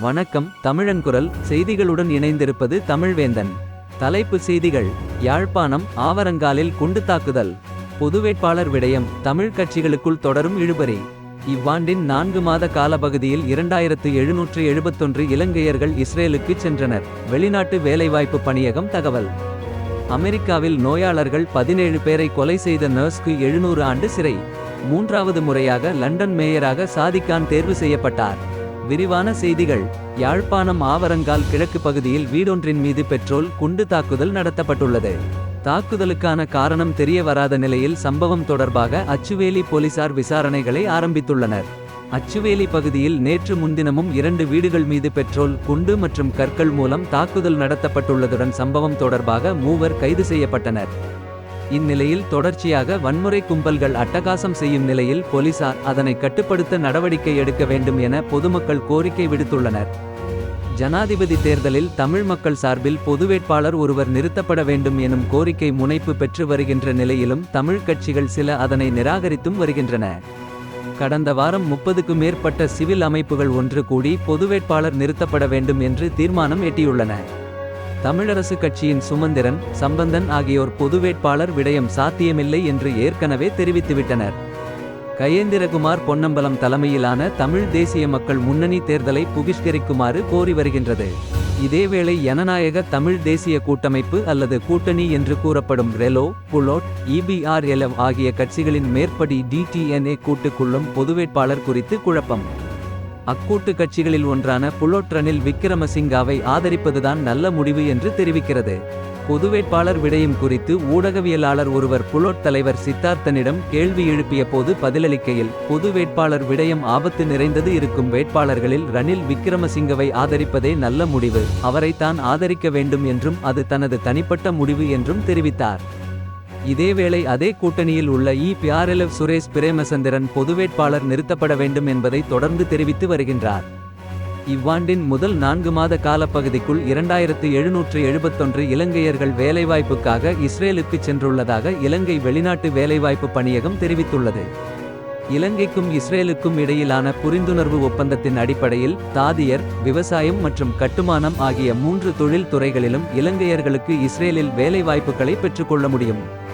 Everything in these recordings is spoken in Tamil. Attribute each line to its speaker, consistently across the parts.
Speaker 1: வணக்கம் தமிழன்குரல் செய்திகளுடன் இணைந்திருப்பது தமிழ்வேந்தன். தலைப்பு செய்திகள். யாழ்ப்பாணம் ஆவரங்காலில் குண்டு தாக்குதல். பொது வேட்பாளர் விடயம். தமிழ் கட்சிகளுக்குள் தொடரும் இழுபறி. இவ்வாண்டின் நான்கு மாத காலப்பகுதியில் இரண்டாயிரத்து எழுநூற்று எழுபத்தொன்று இலங்கையர்கள் இஸ்ரேலுக்கு சென்றனர். வெளிநாட்டு வேலைவாய்ப்பு பணியகம் தகவல். அமெரிக்காவில் நோயாளர்கள் பதினேழு பேரை கொலை செய்த நர்ஸ்க்கு எழுநூறு ஆண்டு சிறை. மூன்றாவது முறையாக லண்டன் மேயராக சாதிகான் தேர்வு செய்யப்பட்டார். விரிவான செய்திகள். யாழ்ப்பாணம் ஆவரங்கால் கிழக்கு பகுதியில் வீடொன்றின் மீது பெட்ரோல் குண்டு தாக்குதல் நடத்தப்பட்டுள்ளது. தாக்குதலுக்கான காரணம் தெரிய வராத நிலையில் சம்பவம் தொடர்பாக அச்சுவேலி போலீசார் விசாரணைகளை ஆரம்பித்துள்ளனர். அச்சுவேலி பகுதியில் நேற்று முன்தினமும் இரண்டு வீடுகள் மீது பெட்ரோல் குண்டு மற்றும் கற்கள் மூலம் தாக்குதல் நடத்தப்பட்டுள்ளதுடன் சம்பவம் தொடர்பாக மூவர் கைது செய்யப்பட்டனர். இந்நிலையில் தொடர்ச்சியாக வன்முறை கும்பல்கள் அட்டகாசம் செய்யும் நிலையில் போலீசார் அதனை கட்டுப்படுத்த நடவடிக்கை எடுக்க வேண்டும் என பொதுமக்கள் கோரிக்கை விடுத்துள்ளனர். ஜனாதிபதி தேர்தலில் தமிழ் மக்கள் சார்பில் பொது வேட்பாளர் ஒருவர் நிறுத்தப்பட வேண்டும் எனும் கோரிக்கை முனைப்பு பெற்று வருகின்ற நிலையிலும் தமிழ் கட்சிகள் சில அதனை நிராகரித்தும் வருகின்றன. கடந்த வாரம் முப்பதுக்கு மேற்பட்ட சிவில் அமைப்புகள் ஒன்று கூடி பொது வேட்பாளர் நிறுத்தப்பட வேண்டும் என்று தீர்மானம் எட்டியுள்ளன. தமிழரசு கட்சியின் சுமந்திரன் சம்பந்தன் ஆகியோர் பொது வேட்பாளர் விடயம் சாத்தியமில்லை என்று ஏற்கனவே தெரிவித்துவிட்டனர். கயேந்திரகுமார் பொன்னம்பலம் தலைமையிலான தமிழ் தேசிய மக்கள் முன்னணி தேர்தலை புகிஷ்கரிக்குமாறு கோரி வருகின்றது. இதேவேளை ஜனநாயக தமிழ் தேசிய கூட்டமைப்பு அல்லது கூட்டணி என்று கூறப்படும் ரெலோ புலோட் இபிஆர்எல்எவ் ஆகிய கட்சிகளின் மேற்படி டிடிஎன்ஏ கூட்டுக்குள்ளும் பொதுவேட்பாளர் குறித்து குழப்பம். அக்கூட்டு கட்சிகளில் ஒன்றான புலோட்ரனில் விக்கிரமசிங்காவை ஆதரிப்பதுதான் நல்ல முடிவு என்று தெரிவிக்கிறது. பொது வேட்பாளர் விடயம் குறித்து ஊடகவியலாளர் ஒருவர் புலோட் தலைவர் சித்தார்த்தனிடம் கேள்வி எழுப்பிய போது பதிலளிக்கையில் பொது வேட்பாளர் விடயம் ஆபத்து நிறைந்தது இருக்கும் வேட்பாளர்களில் ரணில் விக்கிரமசிங்கவை ஆதரிப்பதே நல்ல முடிவு. அவரை தான் ஆதரிக்க வேண்டும் என்றும் அது தனது தனிப்பட்ட முடிவு என்றும் தெரிவித்தார். இதேவேளை அதே கூட்டணியில் உள்ள இ. பிஆர்எல்எஃப் சுரேஷ் பிரேமசந்திரன் பொதுவேட்பாளர் நிறுத்தப்பட வேண்டும் என்பதை தொடர்ந்து தெரிவித்து வருகின்றார். இவ்வாண்டின் முதல் நான்கு மாத காலப்பகுதிக்குள் இரண்டாயிரத்து எழுநூற்று எழுபத்தொன்று இலங்கையர்கள் வேலைவாய்ப்புக்காக இஸ்ரேலுக்கு சென்றுள்ளதாக இலங்கை வெளிநாட்டு வேலைவாய்ப்பு பணியகம் தெரிவித்துள்ளது. இலங்கைக்கும் இஸ்ரேலுக்கும் இடையிலான புரிந்துணர்வு ஒப்பந்தத்தின் அடிப்படையில் தாதியர் விவசாயம் மற்றும் கட்டுமானம் ஆகிய மூன்று தொழில் துறைகளிலும் இலங்கையர்களுக்கு இஸ்ரேலில் வேலைவாய்ப்புகளை பெற்றுக்கொள்ள முடியும்.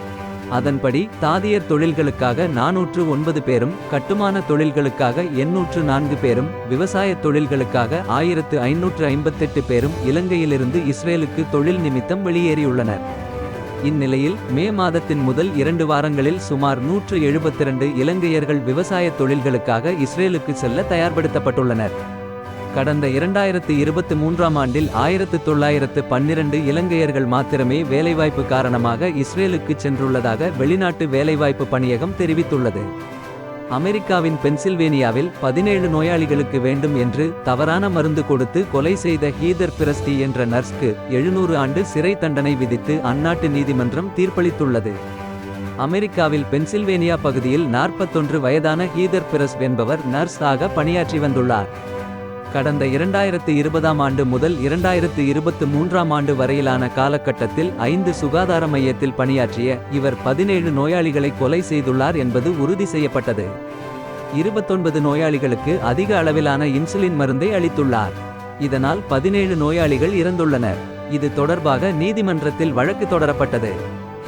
Speaker 1: அதன்படி தாதியர் தொழில்களுக்காக நாநூற்று ஒன்பது பேரும் கட்டுமான தொழில்களுக்காக எண்ணூற்று நான்கு பேரும் விவசாய தொழில்களுக்காக ஆயிரத்து ஐநூற்று ஐம்பத்தெட்டு பேரும் இலங்கையிலிருந்து இஸ்ரேலுக்கு தொழில் நிமித்தம் வெளியேறியுள்ளனர். இந்நிலையில் மே மாதத்தின் முதல் இரண்டு வாரங்களில் சுமார் நூற்று எழுபத்திரண்டு இலங்கையர்கள் விவசாய தொழில்களுக்காக இஸ்ரேலுக்கு செல்ல தயார்படுத்தப்பட்டுள்ளனர். கடந்த இரண்டாயிரத்து இருபத்தி மூன்றாம் ஆண்டில் ஆயிரத்து தொள்ளாயிரத்து பன்னிரண்டு இலங்கையர்கள் மாத்திரமே வேலைவாய்ப்பு காரணமாக இஸ்ரேலுக்கு சென்றுள்ளதாக வெளிநாட்டு வேலைவாய்ப்பு பணியகம் தெரிவித்துள்ளது. அமெரிக்காவின் பென்சில்வேனியாவில் பதினேழு நோயாளிகளுக்கு வேண்டும் என்று தவறான மருந்து கொடுத்து கொலை செய்த ஹீதர் பிரஸ்டி என்ற நர்ஸ்க்கு எழுநூறு ஆண்டு சிறை தண்டனை விதித்து அந்நாட்டு நீதிமன்றம் தீர்ப்பளித்துள்ளது. அமெரிக்காவில் பென்சில்வேனியா பகுதியில் நாற்பத்தொன்று வயதான ஹீதர் பிரஸ் என்பவர் நர்ஸ் ஆக பணியாற்றி வந்துள்ளார். கடந்த இரண்டாயிரத்து இருபதாம் ஆண்டு முதல் இரண்டாயிரத்து இருபத்து மூன்றாம் ஆண்டு வரையிலான காலகட்டத்தில் ஐந்து சுகாதார மையத்தில் பணியாற்றிய இவர் பதினேழு நோயாளிகளை கொலை செய்துள்ளார் என்பது உறுதி செய்யப்பட்டது. இருபத்தொன்பது நோயாளிகளுக்கு அதிக அளவிலான இன்சுலின் மருந்தை அளித்துள்ளார். இதனால் பதினேழு நோயாளிகள் இறந்துள்ளனர். இது தொடர்பாக நீதிமன்றத்தில் வழக்கு தொடரப்பட்டது.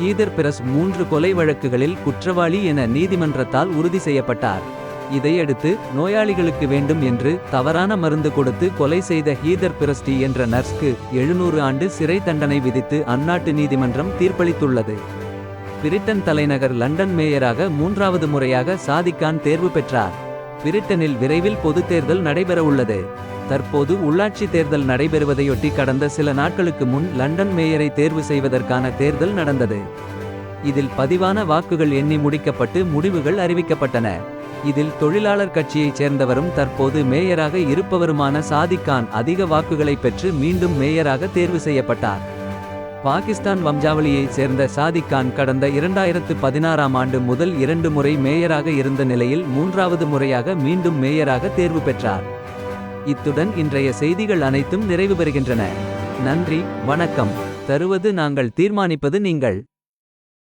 Speaker 1: ஈதர் பிரஸ் மூன்று கொலை வழக்குகளில் குற்றவாளி என நீதிமன்றத்தால் உறுதி செய்யப்பட்டார். இதையடுத்து நோயாளிகளுக்கு வேண்டும் என்று தவறான மருந்து கொடுத்து கொலை செய்த ஹீதர் பிரஸ்டி என்ற நர்ஸ்க்கு எழுநூறு ஆண்டு சிறை தண்டனை விதித்து அந்நாட்டு நீதிமன்றம் தீர்ப்பளித்துள்ளது. பிரிட்டன் தலைநகர் லண்டன் மேயராக மூன்றாவது முறையாக சாதிக்கான் தேர்வு பெற்றார். பிரிட்டனில் விரைவில் பொதுத் தேர்தல் நடைபெறவுள்ளது தற்போது உள்ளாட்சி தேர்தல் நடைபெறுவதையொட்டி கடந்த சில நாட்களுக்கு முன் லண்டன் மேயரை தேர்வு செய்வதற்கான தேர்தல் நடந்தது. இதில் பதிவான வாக்குகள் எண்ணி முடிக்கப்பட்டு முடிவுகள் அறிவிக்கப்பட்டன. இதில் தொழிலாளர் கட்சியைச் சேர்ந்தவரும் தற்போது மேயராக இருப்பவருமான சாதிக்கான் அதிக வாக்குகளை பெற்று மீண்டும் மேயராக தேர்வு செய்யப்பட்டார். பாகிஸ்தான் வம்சாவளியைச் சேர்ந்த சாதிக்கான் கடந்த இரண்டாயிரத்து பதினாறாம் ஆண்டு முதல் இரண்டு முறை மேயராக இருந்த நிலையில் மூன்றாவது முறையாக மீண்டும் மேயராக தேர்வு பெற்றார். இத்துடன் இன்றைய செய்திகள் அனைத்தும் நிறைவு பெறுகின்றன. நன்றி வணக்கம். தருவது நாங்கள் தீர்மானிப்பது நீங்கள்.